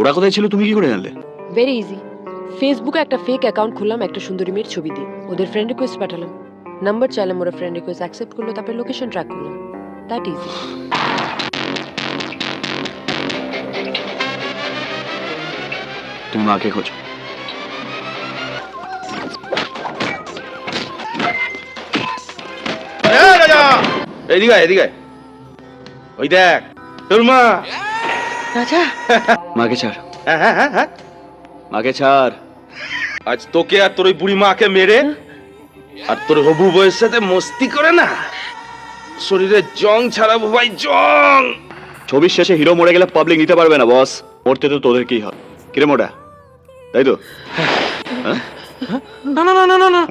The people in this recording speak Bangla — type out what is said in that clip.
ওরা কোথায় ছিল তুমি কি করে জানলে? ভেরি ইজি ফেসবুকে একটা ফেক অ্যাকাউন্ট খুললাম একটা সুন্দরী মেয়ের ছবি দিয়ে। ওদের ফ্রেন্ড রিকোয়েস্ট পাঠালাম। নাম্বার চাইলাম ওরা ফ্রেন্ড রিকোয়েস্ট অ্যাকসেপ্ট করল তারপরে লোকেশন ট্র্যাক করলাম। দ্যাট ইজি তুমি মাকে খোঁজো। এদিকে এদিকে ওই দেখ তোর মা। রাজা? মাকে ছাড়। হ্যাঁ হ্যাঁ হ্যাঁ হ্যাঁ। মাকে ছাড়। আজ তোকে আর তোর ওই বুড়ি মাকে মেরে হ্যাঁ? আর তোর হবু বউয়ের সাথে মস্তি করে না শরীরে জং ছাড়াবো ভাই জং। ছবির শেষে হিরো মরে গেলে পাবলিক নিতে পারবে না বস মরতে তো তোদের তোদেরকেই হয়? কিরে মোটা? তাই তো? হ্যাঁ? না না না না না না।